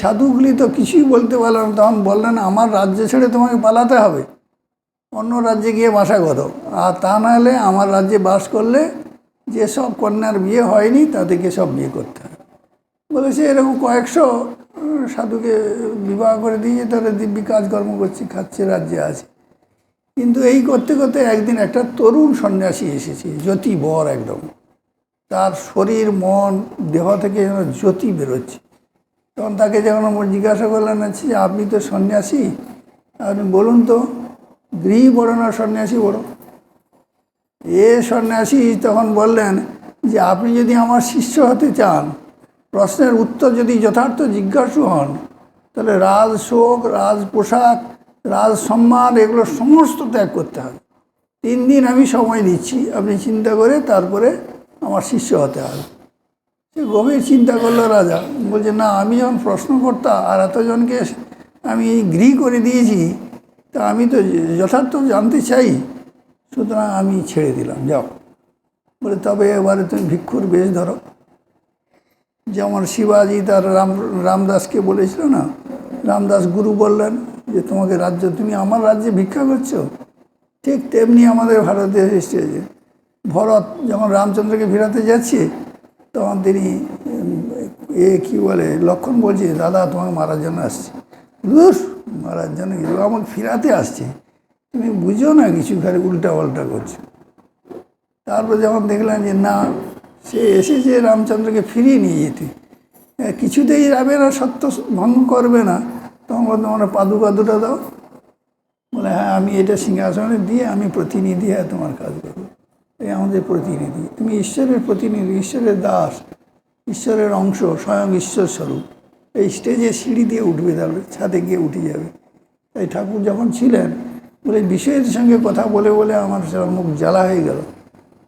সাধুগুলি তো কিছুই বলতে পারল না। তখন বললেন, আমার রাজ্য ছেড়ে তোমাকে পালাতে হবে। অন্য রাজ্যে গিয়ে বাসা করো আর তা নাহলে আমার রাজ্যে বাস করলে যেসব কন্যার বিয়ে হয়নি, তাদেরকে সব বিয়ে করতে হবে। বলেছে এরকম কয়েকশো সাধুকে বিবাহ করে দিয়ে তারা দিব্যি কাজকর্ম করছে, খাচ্ছে, রাজ্যে আছে। কিন্তু এই করতে করতে একদিন একটা তরুণ সন্ন্যাসী এসেছে জ্যোতি বর একদম। তার শরীর, মন, দেহ থেকে যেন জ্যোতি বেরোচ্ছে। তখন তাকে যখন আমার জিজ্ঞাসা করলেন আছে যে আপনি তো সন্ন্যাসী? আপনি বলুন তো গৃহী বড় না সন্ন্যাসী বড়। এ সন্ন্যাসী তখন বললেন যে, আপনি যদি আমার শিষ্য হতে চান, প্রশ্নের উত্তর যদি যথার্থ জিজ্ঞাসু হন, তাহলে রাজ শোক, রাজ পোশাক, রাজ সম্মান, এগুলো সমস্ত ত্যাগ করতে হবে। তিন দিন আমি সময় দিচ্ছি, আপনি চিন্তা করে তারপরে আমার শিষ্য হতে হবে। গভীর চিন্তা করল রাজা। বলছে, না, আমি যখন প্রশ্ন প্রশ্নকর্তা আর এতজনকে আমি গৃহ করে দিয়েছি, তা আমি তো যথার্থ জানতে চাই। সুতরাং আমি ছেড়ে দিলাম, যাও। বলে, তবে এবারে তুমি ভিক্ষুর বেশ ধরো। যেমন শিবাজি তার রাম, রামদাসকে বলেছিল না, রামদাস গুরু বললেন যে, তোমাকে রাজ্য, তুমি আমার রাজ্যে ভিক্ষা করছ? ঠিক তেমনি আমাদের ভারতে এসেছে ভরত যেমন রামচন্দ্রকে ফেরাতে যাচ্ছে তখন তিনি এ কি বলে লক্ষণ বলছে দাদা তোমাকে মারার জন্য আসছে। ধুস, মারার জন্য কি? ও আমাকে ফিরাতে আসছে। তুমি বুঝো না কিছু খালি উল্টা পাল্টা করছ। তারপর যখন দেখলাম যে না সে এসেছে রামচন্দ্রকে ফিরিয়ে নিয়ে যেতে। কিছুতেই রাবেরা সত্য ভঙ্গ করবে না। তখন বলতো আমার পাদুকা দুটো দাও। বলে হ্যাঁ আমি এটা সিংহাসনে দিয়ে আমি প্রতিনিধি হ্যাঁ তোমার কাজ করব। এই আমাদের প্রতিনিধি। তুমি ঈশ্বরের প্রতিনিধি, ঈশ্বরের দাস, ঈশ্বরের অংশ, স্বয়ং ঈশ্বর স্বরূপ এই স্টেজে সিঁড়ি দিয়ে উঠবে তাহলে, ছাদে গিয়ে উঠে যাবে। তাই ঠাকুর যখন ছিলেন, বলে বিষয়ের সঙ্গে কথা বলে বলে আমার মুখ জ্বালা হয়ে গেল।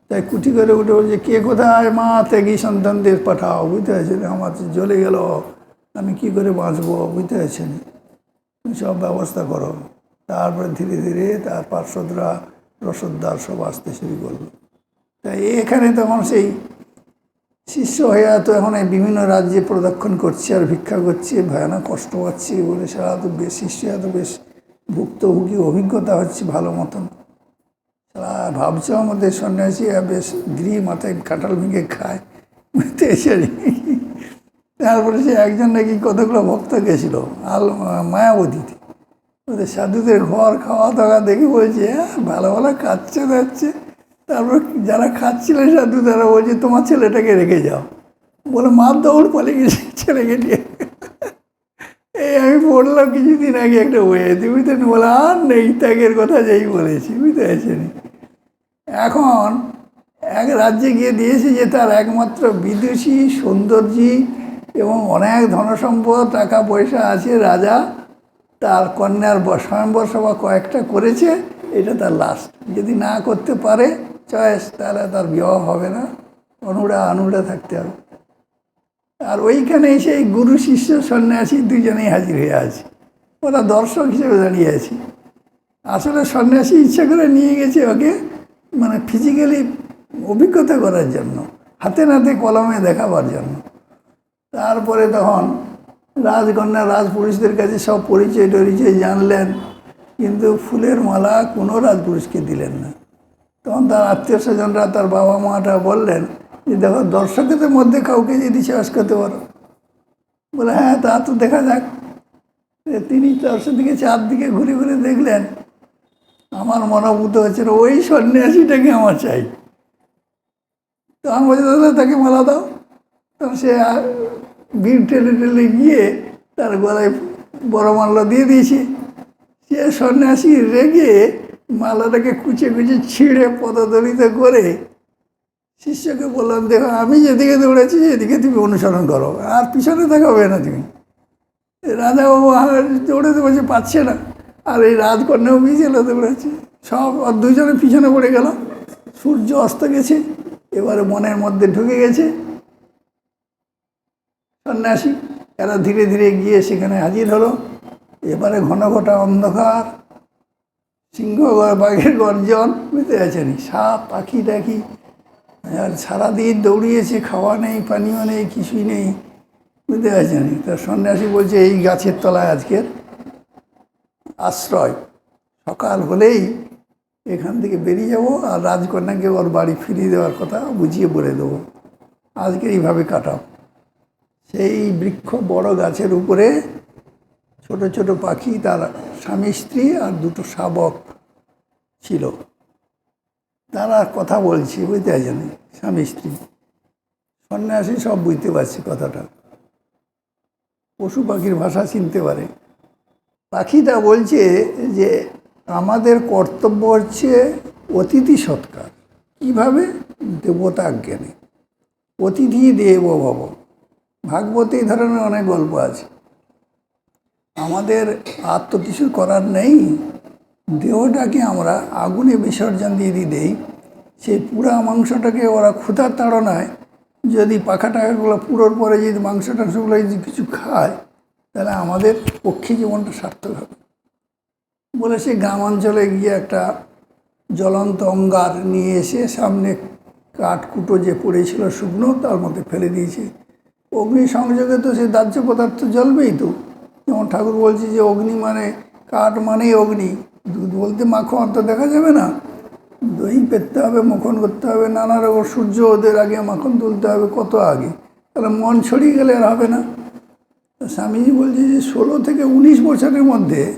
তাই কুটি করে উঠে বলছে, কে কোথায়? মা, ত্যাগী সন্তানদের পাঠাও, বুঝতে পারছেন? আমার জ্বলে গেল। আমি কি করে বাঁচবো, বুঝতে পারছেন? তুমি সব ব্যবস্থা করো। তারপরে ধীরে ধীরে তার পার্শ্বদরা, রসদদার সব আসতে শুরু করল। তাই এখানে তখন সেই শিষ্য হয়ে তো এখন বিভিন্ন রাজ্যে প্রদক্ষিণ করছে আর ভিক্ষা করছে, ভয়ানক কষ্ট পাচ্ছে বলে সারা তো বেশ, শিষ্য এত বেশ ভুক্তভোগী, অভিজ্ঞতা হচ্ছে ভালো মতন। সারা ভাবছে আমাদের সন্ন্যাসী বেশ গৃহ মাথায় কাঁঠাল ভেঙে খায় বুঝতে তারপরে সে একজন নাকি কতগুলো ভক্ত গেছিল, আল মায়াবতীতে। ওদের সাধুদের ঘর খাওয়া দাওয়া দেখে বলছে হ্যাঁ ভালো ভালো খাচ্ছে যাচ্ছে তারপর যারা খাচ্ছিলেন সাধু তারা বলছে, তোমার ছেলেটাকে রেখে যাও। বলে, মার দৌড় পালিয়ে গেছে, ছেলেকে নিয়ে। এই আমি পড়লাম কিছুদিন আগে একটা বইয়েতে বুঝতেন বলে, আর নেই, ত্যাগের কথা যেই বলেছি, বুঝতে পারছেন? এখন এক রাজ্যে গিয়ে দিয়েছে যে তার একমাত্র বিদেশি সৌন্দর্যী এবং অনেক ধনসম্পদ টাকা পয়সা আছে রাজা, তার কন্যার স্বয়ংবর সভা কয়েকটা করেছে, এটা তার লাস্ট যদি না করতে পারে চয়েস, তাহলে তার বিবাহ হবে না। অনুড়া অনুড়া থাকতে হবে। আর ওইখানে এসে গুরু, শিষ্য, সন্ন্যাসী দুজনেই হাজির হয়ে আছে। ওরা দর্শক হিসেবে দাঁড়িয়ে আছে। আসলে সন্ন্যাসী ইচ্ছা করে নিয়ে গেছে ওকে মানে ফিজিক্যালি অভিজ্ঞতা করার জন্য, হাতে নাতে কলমে দেখাবার জন্য। তারপরে তখন রাজকন্যা, রাজপুরুষদের কাছে সব পরিচয় টরিচয় জানলেন, কিন্তু ফুলের মালা কোনো রাজপুরুষকে দিলেন না। তখন তার আত্মীয় স্বজনরা তার বাবা মাটা বললেন যে, দেখো, দর্শকদের মধ্যে কাউকে যদি চাষ করতে পারো। বলে হ্যাঁ তা তো দেখা যাক। তিনি দর্শক দিকে চারদিকে ঘুরে ঘুরে দেখলেন, আমার মনোভূত হচ্ছে ওই সন্ন্যাসীটাকে আমার চাই। তখন বলছে, দাদা, তাকে মালা দাও। তখন সে ভিড় ঠেলে ঠেলে গিয়ে তার গলায় বড় মাল্লা দিয়ে দিয়েছে। সে সন্ন্যাসী রেগে মালাটাকে কুচে কুচে ছিঁড়ে পদদলিত করে শিষ্যকে বললাম, দেখো, আমি যেদিকে দৌড়েছি, সেদিকে তুমি অনুসরণ করো। আর পিছনে দেখাবে না তুমি। রাজা বাবু দৌড়াতে বলছে পাচ্ছে না। আর এই রাজকন্যাও পিছিয়ে দৌড়াচ্ছে সব, আর দুজনে পিছনে পড়ে গেল। সূর্য অস্ত গেছে, এবারে মনের মধ্যে ঢুকে গেছে। সন্ন্যাসী, এরা ধীরে ধীরে গিয়ে সেখানে হাজির হলো। এবারে ঘন ঘটা অন্ধকার। সিংহ বাঘের গর্জন বুঝতে পারছেন? সাপ, পাখি টাখি আর সারাদিন দৌড়িয়েছে, খাওয়া নেই পানীয় নেই, কিছুই নেই, বুঝতে পারছেন? তা সন্ন্যাসী বলছে, এই গাছের তলায় আজকের আশ্রয়। সকাল হলেই এখান থেকে বেরিয়ে যাব আর রাজকন্যাকে ওর বাড়ি ফিরিয়ে দেওয়ার কথা বুঝিয়ে বলে দেবো। আজকে এইভাবে কাটাও। সেই বৃক্ষ বড় গাছের উপরে ছোট ছোট পাখি, তার স্বামী স্ত্রী আর দুটো শাবক ছিল। তারা কথা বলছি, বুঝতে পারছেন? স্বামী স্ত্রী। সন্ন্যাসী সব বুঝতে পারছি কথাটা। পশু পাখির ভাষা চিনতে পারে। পাখিটা বলছে যে, আমাদের কর্তব্য হচ্ছে অতিথি সৎকার। কীভাবে? দেবতা জ্ঞানে। অতিথি দেব ভব। ভাগবতে এই ধরনের অনেক গল্প আছে। আমাদের আর তো কিছু করার নেই। দেহটাকে আমরা আগুনে বিসর্জন দিয়ে দিয়ে দেই। সেই পুরা মাংসটাকে ওরা ক্ষুধার তাড়নায় যদি পাখা টাকাগুলো পুরোর পরে যদি মাংস টাংসগুলো যদি কিছু খায়, তাহলে আমাদের পক্ষী জীবনটা সার্থক হবে। বলে সে গ্রামাঞ্চলে গিয়ে একটা জ্বলন্ত অঙ্গার নিয়ে এসে সামনে কাঠকুটো যে পড়েছিল শুকনো, তার মধ্যে ফেলে দিয়েছে। অগ্নি সংযোগে তো সে দাহ্য পদার্থ জ্বলবেই তো। যেমন ঠাকুর বলছে যে অগ্নি মানে কাঠ মানেই অগ্নি। দুধ বলতে মাখন, তো দেখা যাবে না। দই পেতে হবে, মাখন করতে হবে, নানা রকম সূর্য ওদের আগে মাখন তুলতে হবে, কত আগে? তাহলে মন ছড়িয়ে গেলে আর হবে না। স্বামীজি বলছে যে ষোলো থেকে উনিশ বছরের মধ্যে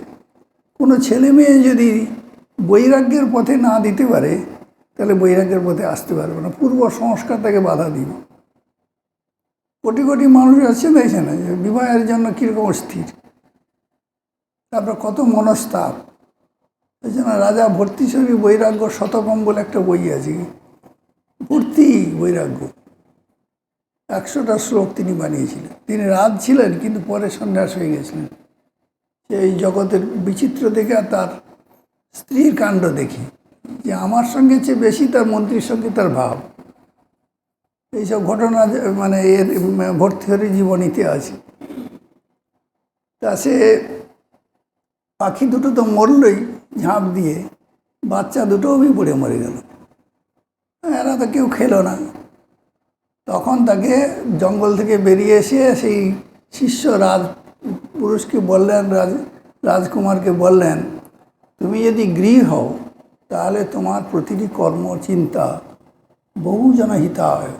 কোনো ছেলে মেয়ে যদি বৈরাগ্যের পথে না দিতে পারে, তাহলে বৈরাগ্যের পথে আসতে পারবে না। পূর্ব সংস্কার তাকে বাধা দিবে। কোটি কোটি মানুষ আছে দেখছে না যে বিবাহের জন্য কীরকম অস্থির? তারপর কত মনস্তাপ? এই জন্য রাজা ভর্তিশ্বরী বৈরাগ্য শতকম বলে একটা বই আছে। ভর্তি বৈরাগ্য। একশোটা শ্লোক তিনি বানিয়েছিলেন। তিনি রাজ ছিলেন, কিন্তু পরে সন্ন্যাস হয়ে গেছিলেন। সেই জগতের বিচিত্র দেখে আর তার স্ত্রীর কাণ্ড দেখি। যে আমার সঙ্গে চেয়ে বেশি তার মন্ত্রীর সঙ্গে তার ভাব। এইসব ঘটনা মানে এর ভর্তিহরি জীবনীতে আছে তা সে পাখি দুটো তো মরলই ঝাঁপ দিয়ে, বাচ্চা দুটোও পড়ে মরে গেল। এরা তো কেউ খেলো না। তখন তাকে জঙ্গল থেকে বেরিয়ে এসে সেই শিষ্য রাজ, পুরুষকে বললেন, রাজ, রাজকুমারকে বললেন, তুমি যদি গৃহ হও, তাহলে তোমার প্রতিটি কর্ম, চিন্তা বহুজন হিতায়।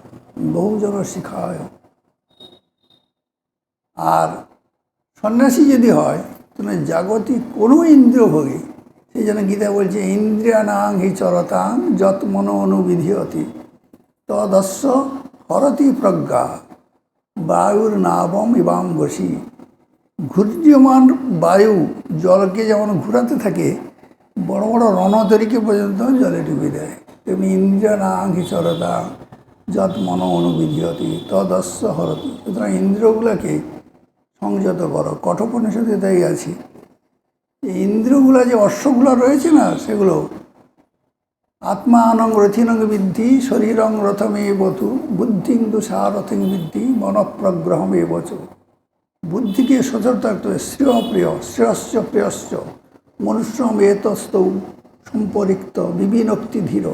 বহুজন শিখায় আর সন্ন্যাসী যদি হয় তুমি জাগতিক কোনো ইন্দ্রিয় ভোগী। সেই জন্য গীতা বলছে, ইন্দ্রিয়ানাং হি চরতাং যত মন অনুবিধিয়তি। তদস্য হরতি প্রজ্ঞা। বায়ুর নাবম ইবাম বসি। ঘূর্যমান বায়ু জলকে যেমন ঘুরাতে থাকে, বড় বড় রণতরিকে পর্যন্ত জলে ডুবে দেয়। তেমনি ইন্দ্রিয়ানাং হি চরতা যত মন অনুবিধিয়তি, তদস্য হরতি। সুতরাং ইন্দ্রিয়গুলোকে সংযত করো। কঠোপনিষদে তাই আছে। এই ইন্দ্রিয়গুলো যে অশ্বগুলো রয়েছে না, সেগুলো আত্মা আনং রথিনং বৃদ্ধি, শরীরং রথমে বতু বুদ্ধিং দুসারথিং বৃদ্ধি মনপ্রগ্রহমে বচ বুদ্ধিকে হবে শ্রেয় প্রিয়, শ্রেয়শ্চ প্রিয়শ্চ মনুষ্যম এতস্তৌ সম্পরিক্ত বিবিনক্তি ধীর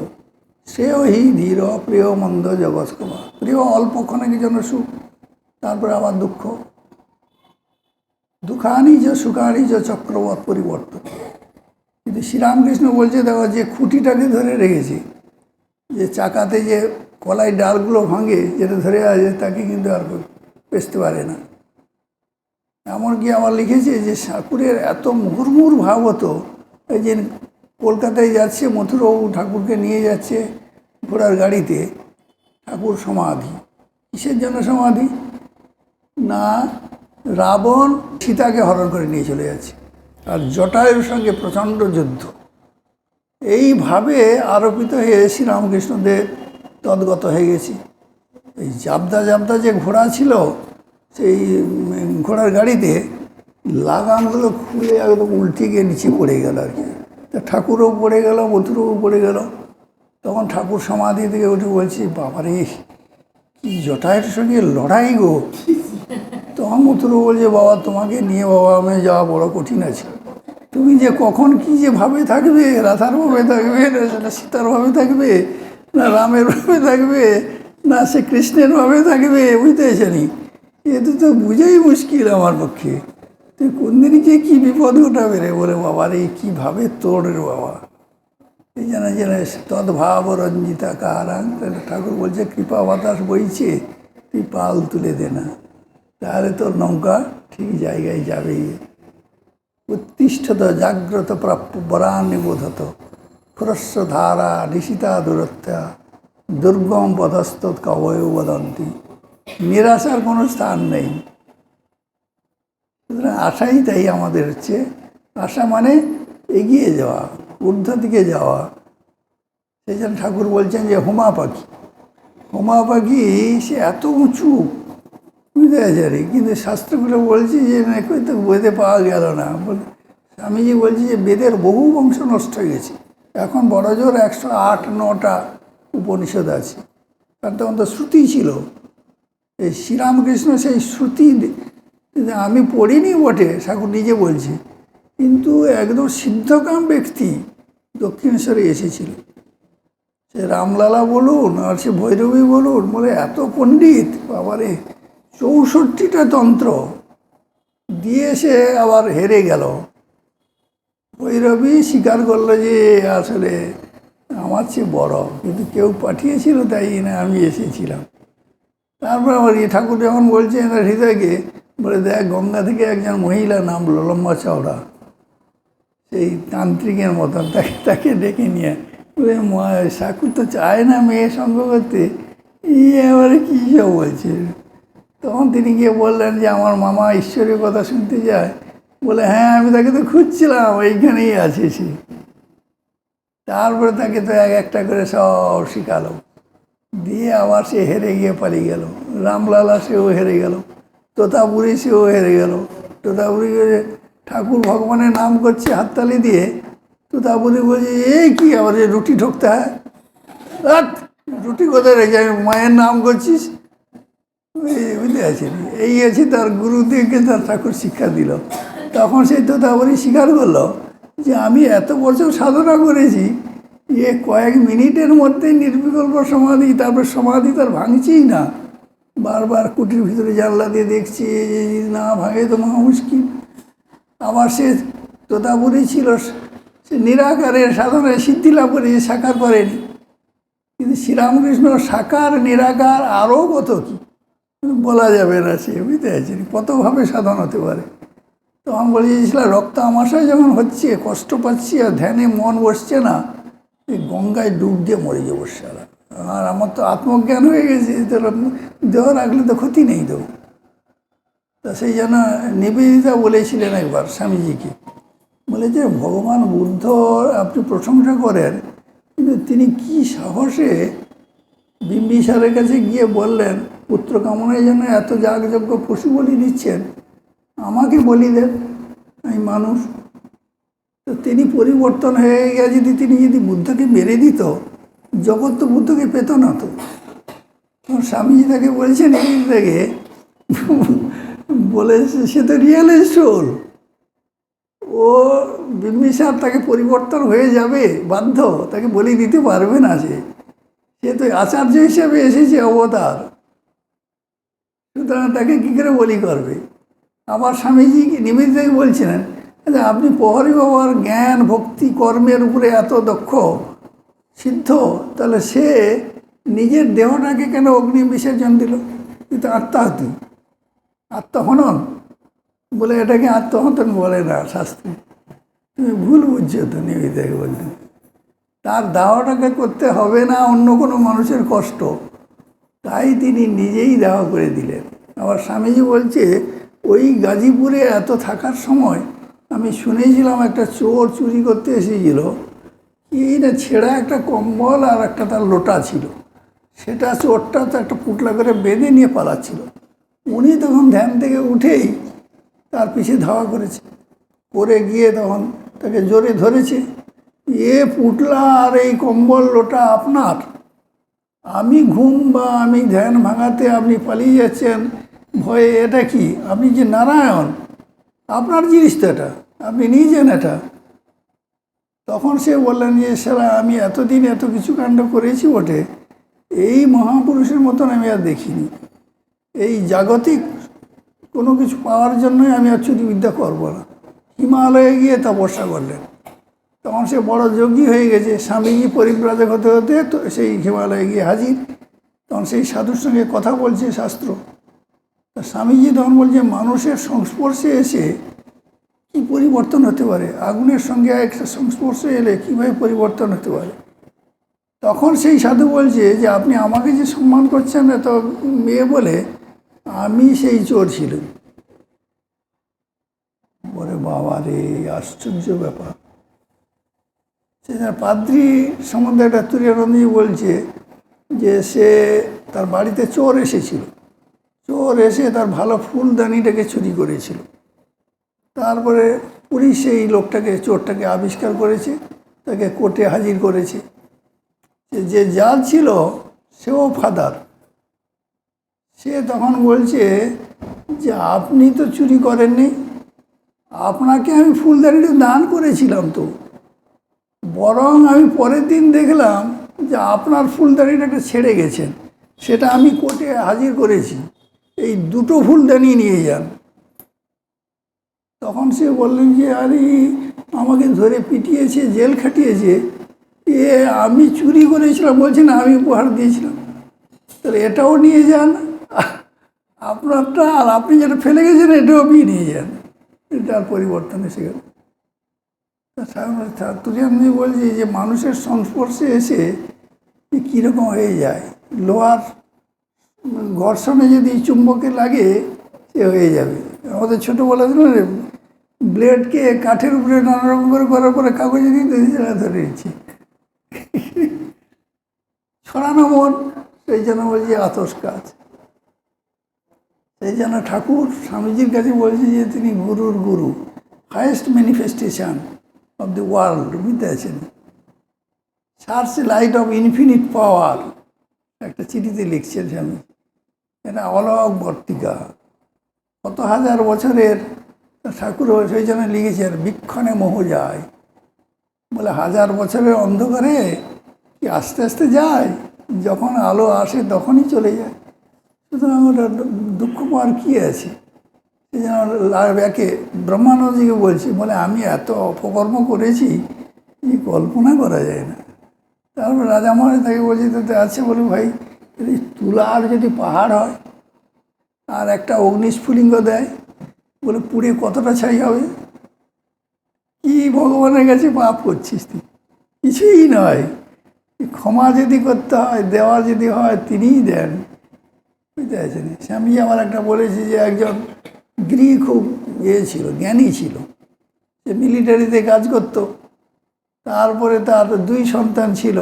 শ্রেয় হি ধীর প্রিয় মন্দ জগৎকুমা প্রিয় অল্পক্ষণের জন্য সুখ, তারপরে আবার দুঃখ। দুঃখানি যে, সুখানি যে চক্রবত পরিবর্তন। কিন্তু শ্রীরামকৃষ্ণ বলছে, দেখো, যে খুঁটিটাকে ধরে রেখেছে, যে চাকাতে যে কলাই ডালগুলো ভাঙে, যেটা ধরে আছে, তাকে কিন্তু আর পেছতে পারে না। এমনকি আবার লিখেছে যে ঠাকুরের এত মুহুর্মুর ভাব হতো, এই যে কলকাতায় যাচ্ছে, মথুরবাবু ঠাকুরকে নিয়ে যাচ্ছে ঘোড়ার গাড়িতে, ঠাকুর সমাধি। কিসের জন্য সমাধি? না, রাবণ সীতাকে হরণ করে নিয়ে চলে যাচ্ছে। আর জটায়ুর সঙ্গে প্রচণ্ড যুদ্ধ। এইভাবে আরোপিত হয়ে শ্রীরামকৃষ্ণদেব তদ্গত হয়ে গেছি। এই জাবদা জাবদা যে ঘোড়া ছিল, সেই ঘোড়ার গাড়িতে লাগামগুলো খুলে একদম উল্টে গিয়ে নিচে পড়ে গেল আর কি। তা ঠাকুরও পড়ে গেল মথুরও পড়ে গেল। তখন ঠাকুর সমাধি থেকে উঠে বলছি, বাবারে, কি জটায়ের সঙ্গে লড়াই গো? তখন মথুরও বলছে, বাবা, তোমাকে নিয়ে বাবা, আমি যাওয়া বড় কঠিন আছে। তুমি যে কখন কি যে ভাবে থাকবে, রাধার ভাবে থাকবে, না সীতার ভাবে থাকবে, না রামের ভাবে থাকবে, না সে কৃষ্ণের ভাবে থাকবে, বুঝতে পেরেছেনি এতে তো বুঝেই মুশকিল আমার পক্ষে। তুই কোন দিনই যে কী বিপদ ঘটাবে রে? বলে বাবা রে কীভাবে তোর রে বাবা? এই যেন যেন তদ্ভাব রঞ্জিতা কাহারাং। তাহলে ঠাকুর বলছে, কৃপা বাতাস বইছে, তুই পাল তুলে দে না। তাহলে তোর নৌকা ঠিক জায়গায় যাবেই উত্তিষ্ঠত জাগ্রত প্রাপ্য বরান নিবোধত ফুরস্ব ধারা নিশিতা দূরত্বা, দুর্গম পদস্থ কবয় বদন্তি। নিরাশার কোনো স্থান নেই। সুতরাং আশাই তাই আমাদের হচ্ছে, আশা মানে এগিয়ে যাওয়া ঊর্ধ্ব দিকে যাওয়া। সেই জন্য ঠাকুর বলছেন যে, হোমা পাখি। হোমা পাখি, সে এত উঁচু। বুঝতে পারছে কিন্তু শাস্ত্রগুলো বলছে যে নাকি তো বেদে পাওয়া গেল না। বলে, স্বামীজি বলছে যে, বেদের বহু বংশ নষ্ট হয়ে গেছে। এখন বড় জোর একশো আট নটা উপনিষদ আছে। তার তখন তো শ্রুতি ছিল। এই শ্রীরামকৃষ্ণ সেই শ্রুতি আমি পড়িনি বটে, ঠাকুর নিজে বলছে। কিন্তু একদম সিদ্ধকাম ব্যক্তি দক্ষিণেশ্বরে এসেছিল। সে রামলালা বলুন আর সে ভৈরবী বলুন, বলে, এত পণ্ডিত, বাবারে, চৌষট্টিটা তন্ত্র। দিয়ে সে আবার হেরে গেল। ভৈরবী স্বীকার করল যে, আসলে আমার চেয়ে বড়, কিন্তু কেউ পাঠিয়েছিল তাই না, আমি এসেছিলাম। তারপর আবার ঠাকুর যখন বলছে এনার হৃদয়কে বলে দেখ, গঙ্গা থেকে একজন মহিলা নামলো লম্বা চওড়া। সেই তান্ত্রিকের মতন তাকে তাকে ডেকে নিয়ে মা- তো চায় না মেয়ে সঙ্গ করতে। ইয়ে এবারে কী সব বলছে? তখন তিনি গিয়ে বললেন যে, আমার মামা ঈশ্বরের কথা শুনতে যায়। বলে হ্যাঁ আমি তাকে তো খুঁজছিলাম এইখানেই আছে সে। তারপরে তাকে তো এক একটা করে সব শিখালো। দিয়ে আবার সে হেরে গিয়ে পালিয়ে গেল। রামলালা সেও হেরে গেল। তোতাপুরি সেও হেরে গেল। তোতাপুরি ঠাকুর ভগবানের নাম করছে হাততালি দিয়ে। তোতাপুরি বলছে এই কি আবার যে রুটি ঠকতে হয়? রাত রুটি কোথায় রেখে আমি মায়ের নাম করছিস? বুঝতে পারছেন এই আছে তার গুরুদেবকে তার ঠাকুর শিক্ষা দিল। তখন সেই তোতাপুরি স্বীকার করল যে, আমি এত বছর সাধনা করেছি যে কয়েক মিনিটের মধ্যে নির্বিকল্প সমাধি, তারপর সমাধি তার ভাঙছেই না। বারবার কুটির ভিতরে জানলা দিয়ে দেখছি যে না ভাঙে তো মহা মুশকিল। আবার সে তোতাপুরি ছিল, সে নিরাকারের সাধনায় সিদ্ধি লাভ করেছে সাকার করেনি। কিন্তু শ্রীরামকৃষ্ণ সাকার, নিরাকার আরও কত কি? বলা যাবে না সে, বুঝতে পারছেন? কতভাবে সাধন হতে পারে? তো আমি বলেছিলাম রক্ত আমাশায় যখন হচ্ছে, কষ্ট পাচ্ছি আর ধ্যানে মন বসছে না গঙ্গায় ডুব দিয়ে মরে যাব সারা। আর আমার তো আত্মজ্ঞান হয়ে গেছে তো দেহ রাখলে তো ক্ষতি নেই তো। তা সেই জন্য নিবেদিতা বলেছিলেন একবার স্বামীজিকে, বলে যে ভগবান বুদ্ধ আপনি প্রশংসা করেন, কিন্তু তিনি কি সাহসে বিম্বিসারের কাছে গিয়ে বললেন, পুত্র কামনার জন্য এত যাগযজ্ঞ পশু বলি দিচ্ছেন, আমাকে বলি দেন, আমি মানুষ। তো তিনি পরিবর্তন হয়ে গিয়ে যদি তিনি যদি বুদ্ধকে মেরে দিত জগৎ তো বুদ্ধকে পেত না তো। স্বামীজি তাকে বলছেন থেকে বলে সে তো রিয়েল সোল ও বিম্বিসার তাকে পরিবর্তন হয়ে যাবে, বাধ্য। তাকে বলি দিতে পারবে না সে। সে তো আচার্য হিসেবে এসেছে, অবতার। সুতরাং তাকে কী করে বলি করবে? আমার স্বামীজি নিবেদিতাকে বলছিলেন যে আপনি প্রহরী বাবার জ্ঞান, ভক্তি, কর্মের উপরে এত দক্ষ সিদ্ধ, তাহলে সে নিজের দেহটাকে কেন অগ্নি বিসর্জন দিল? কিন্তু আত্মাহুতি। আত্মহনন? বলে এটাকে আত্মহতন বলে না শাস্ত্রে। তুমি ভুল বুঝছ তো নিবেদিতাকে বলতে। তার দাওয়াটাকে করতে হবে না অন্য কোনো মানুষের কষ্ট। তাই তিনি নিজেই দেওয়া করে দিলেন। আবার স্বামীজি বলছে, ওই গাজীপুরে এত থাকার সময় আমি শুনেছিলাম একটা চোর চুরি করতে এসেছিল। এই না ছেঁড়া একটা কম্বল আর একটা তার লোটা ছিল, সেটা চোরটা তো একটা পুটলা করে বেঁধে নিয়ে পালাচ্ছিল। উনি তখন ধ্যান থেকে উঠেই তার পিছে ধাওয়া করেছে। করে গিয়ে তখন তাকে জোরে ধরেছে, এ পুটলা আর এই কম্বল লোটা আপনার। আমি ঘুম বা আমি ধ্যান ভাঙাতে আপনি পালিয়ে যাচ্ছেন, ভয়ে এটা কি? আপনি যে নারায়ণ, আপনার জিনিস তো এটা, আপনি নিয়ে নিজেন এটা। তখন সে বললেন যে, সারা, আমি এতদিন এত কিছু কাণ্ড করেছি বটে। এই মহাপুরুষের মতন আমি আর দেখিনি। এই জাগতিক কোনো কিছু পাওয়ার জন্যই আমি আর চুরিবিদ্যা করব না। হিমালয়ে গিয়ে তপস্যা করলেন। তখন সে বড় যোগী হয়ে গেছে। স্বামীজি পরিব্রাজক হতে হতে তো সেই হিমালয়ে গিয়ে হাজির। তখন সেই সাধুর সঙ্গে কথা বলছে শাস্ত্র। স্বামীজি তখন বলছে, মানুষের সংস্পর্শে এসে কি পরিবর্তন হতে পারে? আগুনের সঙ্গে একটা সংস্পর্শে এলে কীভাবে পরিবর্তন হতে পারে? তখন সেই সাধু বলছে যে, আপনি আমাকে যে সম্মান করছেন এত মেয়ে বলে আমি সেই চোর ছিলাম। বলে, বাবা রে, আশ্চর্য ব্যাপার। সে পাদ্রি সম্বন্ধে একটা তুরিয়ানন্দী বলছে যে, সে তার বাড়িতে চোর এসেছিল। চোর এসে তার ভালো ফুলদানিটাকে চুরি করেছিল। তারপরে পুলিশ এই লোকটাকে, চোরটাকে আবিষ্কার করেছে, তাকে কোর্টে হাজির করেছে। যে- যে ছিল, সেও ফাদার। সে তখন বলছে যে, আপনি তো চুরি করেননি। আপনাকে আমি ফুলদানিটা দান করেছিলাম তো। বরং আমি পরের দিন দেখলাম যে, আপনার ফুলদানিটাকে ছেড়ে গেছেন। সেটা আমি কোর্টে হাজির করেছি। এই দুটো ফুলদানি নিয়ে যান। তখন সে বললেন যে, আরে, আমাকে ধরে পিটিয়েছে, জেল খাটিয়েছে। এ, আমি চুরি করেছিলাম। বলছি, না, আমি উপহার দিয়েছিলাম। তাহলে এটাও নিয়ে যান। আপনারটা আর আপনি যেটা ফেলে গেছেন, এটাও আপনি নিয়ে যান। এটার পরিবর্তন এসে গেল। তুরিয়ামজি বলছি যে, মানুষের সংস্পর্শে এসে কীরকম হয়ে যায়? লোহার ঘর্ষণে যদি চুম্বকে লাগে, সে হয়ে যাবে। আমাদের ছোটোবেলা দিল ব্লেডকে কাঠের উপরে নানা রকম করে করার পরে কাগজে দিয়ে সেটা ধরে ছড়ানো মন, সেই জন্য বলছি আতস কাজ। সেই জন্য ঠাকুর স্বামীজির কাছে বলছে যে তিনি গুরুর গুরু highest manifestation of the world বুঝতে আছেন search light of infinite power একটা চিঠিতে লিখছেন স্বামী এটা অলক বর্তিকা কত হাজার বছরের ঠাকুর সেই জন্য লিখেছেন, বিক্ষণে মোহ যায়। বলে হাজার বছরের অন্ধকারে কি আস্তে আস্তে যায়? যখন আলো আসে তখনই চলে যায়। সুতরাং ওটা দুঃখ পাওয়ার কী আছে? সে যেন ব্যাকে ব্রহ্মানন্দজিকে বলছি, বলে আমি এত অপকর্ম করেছি যে কল্পনা করা যায় না। তারপর রাজা মহারাজ তাকে বলছি, তো আছে বলে ভাই, যদি তুলার যদি পাহাড় হয়, আর একটা অগ্নিস্ফুলিঙ্গ দেয় বলে, পুড়ে কতটা ছাই হবে? কি ভগবানের কাছে পাপ করছিস তুই? কিছুই নয়। ক্ষমা যদি করতে হয়, দেওয়া যদি হয়, তিনিই দেন। বুঝতে পারছেন? স্বামী আমার একটা বলেছে যে, একজন গৃহ খুব ইয়ে ছিল, জ্ঞানী ছিল। সে মিলিটারিতে কাজ করত। তারপরে তার দুই সন্তান ছিল।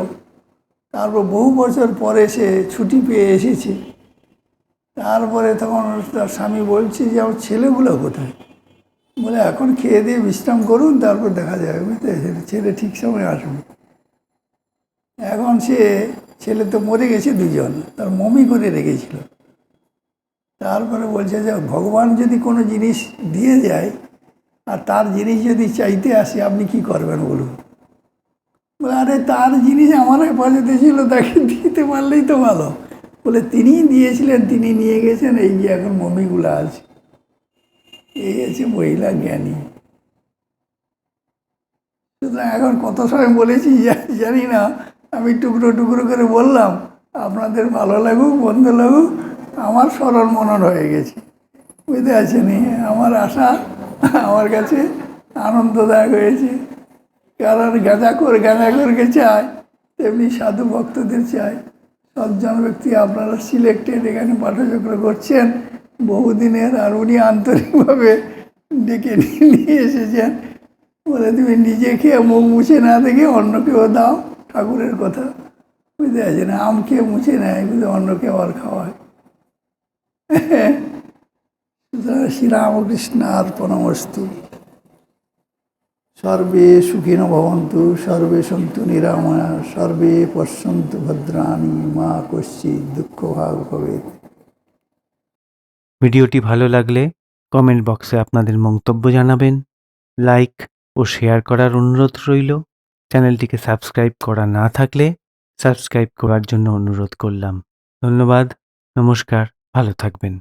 তারপর বহু বছর পরে সে ছুটি পেয়ে এসেছে। তারপরে তখন তার স্বামী বলছি যে, আমার ছেলেগুলো কোথায়? বলে, এখন খেয়ে দিয়ে বিশ্রাম করুন, তারপর দেখা যাবে। বুঝতে ছেলে ঠিক সময় আসবে। এখন সে, ছেলে তো মরে গেছে দুজন, তার মমি করে রেখেছিল। তারপরে বলছে যে, ভগবান যদি কোনো জিনিস দিয়ে যায়, আর তার জিনিস যদি চাইতে আসে, আপনি কি করবেন বলুন? বলে, আরে, তার জিনিস আমার হেফাজতে ছিল তাকে দিতে পারলেই তো ভালো। বলে, তিনিই দিয়েছিলেন তিনি নিয়ে গেছেন, এই যে এখন মমিগুলো আছে। এই আছে মহিলা জ্ঞানী। সুতরাং এখন কত সময় বলেছি, জানি না, আমি টুকরো টুকরো করে বললাম, আপনাদের ভালো লাগুক, বন্ধ লাগুক, আমার সরল মনন হয়ে গেছে। বুঝতে আছেন আমার আশা, আমার কাছে আনন্দদায়ক হয়েছে। কারণ গাঁজাখোর গাঁজাখোরকে চায়, তেমনি সাধু ভক্তদের চায়। সজ্জন ব্যক্তি আপনারা সিলেক্টেড এখানে পাঠচক্র করছেন, বহুদিনের আর উনি আন্তরিকভাবে ডেকে নিয়ে এসেছেন। বলে তুমি নিজে খেয়ে মুখ মুছে না দেখে অন্যকেও দাও, ঠাকুরের কথা বুঝতে পারছেন আম খেয়ে মুছে নেয়, কিন্তু অন্যকে আবার খাওয়ায়। সুতরাং শ্রীরামকৃষ্ণ অর্পণমস্তু সর্বে সুখিন ভবন্তু, সর্বে সন্তু নিরাময়া, সর্বে পশ্যন্তু ভদ্রাণী, মা কশ্চিৎ দুঃখ ভাগ ভবেত। ভিডিওটি ভালো লাগলে কমেন্ট বক্সে আপনাদের মন্তব্য জানাবেন, লাইক ও শেয়ার করার অনুরোধ রইল। চ্যানেলটিকে সাবস্ক্রাইব করা না থাকলে সাবস্ক্রাইব করার জন্য অনুরোধ করলাম। ধন্যবাদ, নমস্কার, ভালো থাকবেন।